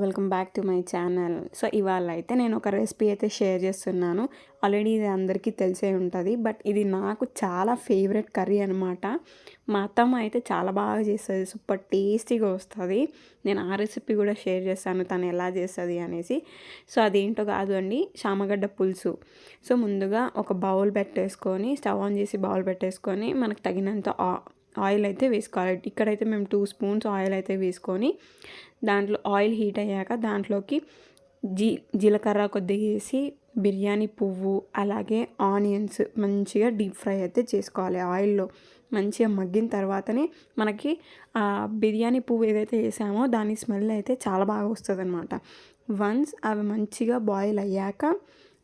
Welcome back to my channel so ఇవాళ అయితే నేను ఒక రెసిపీ అయితే షేర్ చేస్తున్నాను. ఆల్రెడీ ఇది అందరికీ తెలిసే ఉంటుంది బట్ ఇది నాకు చాలా ఫేవరెట్ కర్రీ అనమాట మా అత్తమ్మ అయితే చాలా బాగా చేస్తుంది సూపర్ టేస్టీగా వస్తుంది. నేను ఆ రెసిపీ కూడా షేర్ చేస్తాను తను ఎలా చేస్తుంది అనేసి. సో అదేంటో కాదు అండి చామగడ్డ పులుసు. సో ముందుగా ఒక బౌల్ పెట్టేసుకొని స్టవ్ ఆన్ చేసి బౌల్ పెట్టేసుకొని మనకు తగినంత ఆయిల్ అయితే వేసుకోవాలి. ఇక్కడైతే మేము టూ స్పూన్స్ ఆయిల్ అయితే వేసుకొని దాంట్లో ఆయిల్ హీట్ అయ్యాక దాంట్లోకి జీ జీలకర్ర కొద్దిగా వేసి బిర్యానీ పువ్వు అలాగే ఆనియన్స్ మంచిగా డీప్ ఫ్రై అయితే చేసుకోవాలి ఆయిల్లో. మంచిగా మగ్గిన తర్వాతనే మనకి ఆ బిర్యానీ పువ్వు ఏదైతే వేసామో దాని స్మెల్ అయితే చాలా బాగా వస్తుంది అనమాట వన్స్ అవి మంచిగా బాయిల్ అయ్యాక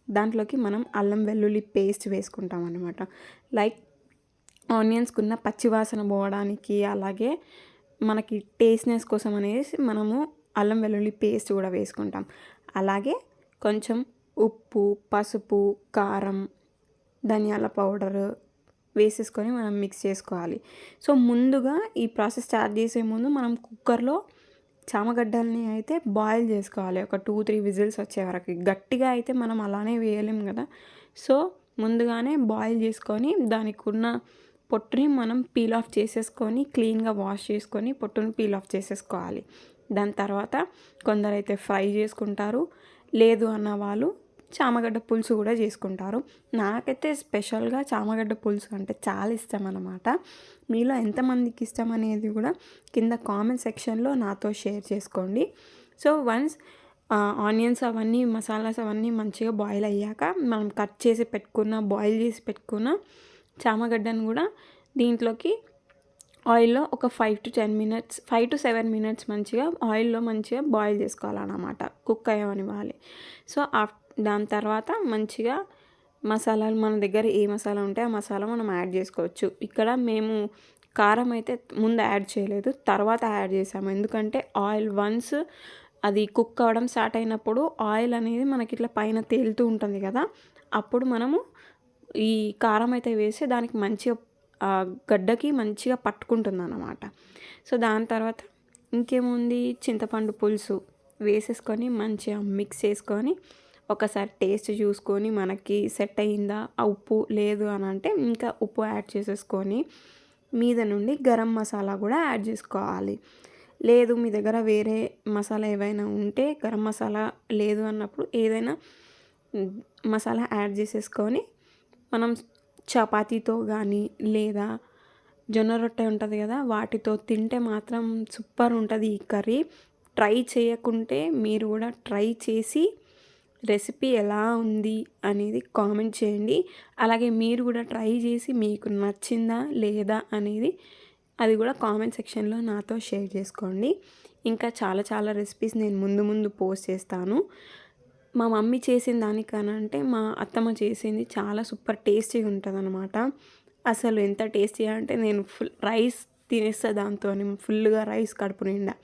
దాంట్లోకి మనం అల్లం వెల్లుల్లి పేస్ట్ వేసుకుంటాం అనమాట లైక్ ఆనియన్స్కున్న పచ్చివాసన పోవడానికి అలాగే మనకి టేస్ట్నెస్ కోసం అనేసి మనము అల్లం వెల్లుల్లి పేస్ట్ కూడా వేసుకుంటాం. అలాగే కొంచెం ఉప్పు పసుపు కారం ధనియాల పౌడర్ వేసేసుకొని మనం మిక్స్ చేసుకోవాలి. సో ముందుగా ఈ ప్రాసెస్ స్టార్ట్ చేసే ముందు మనం కుక్కర్లో చామగడ్డల్ని అయితే బాయిల్ చేసుకోవాలి. ఒక టూ త్రీ విజిల్స్ వచ్చే వరకు. గట్టిగా అయితే మనం అలానే వేయలేం కదా. సో ముందుగానే బాయిల్ చేసుకొని దానికి ఉన్న పొట్టుని మనం పీల్ ఆఫ్ చేసేసుకొని క్లీన్గా వాష్ చేసుకొని పొట్టుని పీల్ ఆఫ్ చేసేసుకోవాలి. దాని తర్వాత కొందరైతే ఫ్రై చేసుకుంటారు లేదు అన్న వాళ్ళు చామగడ్డ పులుసు కూడా చేసుకుంటారు. నాకైతే స్పెషల్గా చామగడ్డ పులుసు అంటే చాలా ఇష్టం అనమాట మీలో ఎంతమందికి ఇష్టం అనేది కూడా కింద కామెంట్ సెక్షన్లో నాతో షేర్ చేసుకోండి. సో వన్స్ ఆనియన్స్ అవన్నీ మసాలాస్ అవన్నీ మంచిగా బాయిల్ అయ్యాక మనం కట్ చేసి పెట్టుకున్న బాయిల్ చేసి పెట్టుకున్న చామగడ్డను కూడా దీంట్లోకి ఆయిల్లో ఒక five to ten minutes five to seven minutes మంచిగా ఆయిల్లో మంచిగా బాయిల్ చేసుకోవాలన్నమాట. కుక్ అయ్యమనివ్వాలి. సో దాని తర్వాత మంచిగా మసాలాలు మన దగ్గర ఏ మసాలా ఉంటే ఆ మసాలా మనం యాడ్ చేసుకోవచ్చు. ఇక్కడ మేము కారం అయితే ముందు యాడ్ చేయలేదు తర్వాత యాడ్ చేసాము ఎందుకంటే ఆయిల్ వన్స్ అది కుక్ అవ్వడం స్టార్ట్ అయినప్పుడు ఆయిల్ అనేది మనకి ఇట్లా పైన తేలుతూ ఉంటుంది కదా అప్పుడు మనము ఈ కారం అయితే వేసి దానికి మంచిగా గడ్డకి మంచిగా పట్టుకుంటుంది అన్నమాట సో దాని తర్వాత ఇంకేముంది? చింతపండు పులుసు వేసేసుకొని మంచిగా మిక్స్ చేసుకొని ఒకసారి టేస్ట్ చూసుకొని మనకి సెట్ అయిందా? ఆ ఉప్పు లేదు అని అంటే ఇంకా ఉప్పు యాడ్ చేసేసుకొని మీద నుండి గరం మసాలా కూడా యాడ్ చేసుకోవాలి. లేదు మీ దగ్గర వేరే మసాలా ఏవైనా ఉంటే గరం మసాలా లేదు అన్నప్పుడు ఏదైనా మసాలా యాడ్ చేసేసుకొని మనం చపాతీతో కానీ లేదా జొన్న రొట్టె ఉంటుంది కదా వాటితో తింటే మాత్రం సూపర్ ఉంటుంది ఈ కర్రీ. ట్రై చేయకుంటే మీరు కూడా ట్రై చేసి రెసిపీ ఎలా ఉంది అనేది కామెంట్ చేయండి. అలాగే మీరు కూడా ట్రై చేసి మీకు నచ్చిందా లేదా అనేది అది కూడా కామెంట్ సెక్షన్లో నాతో షేర్ చేసుకోండి. ఇంకా చాలా చాలా రెసిపీస్ నేను ముందు ముందు పోస్ట్ చేస్తాను. మా మమ్మీ చేసిన దానికనంటే మా అత్తమ్మ చేసింది చాలా సూపర్ టేస్టీగా ఉంటుంది అనమాట అసలు ఎంత టేస్టీగా అంటే నేను ఫుల్ రైస్ తినేస్తా దాంతో ఫుల్గా రైస్ కడుపు నిండా.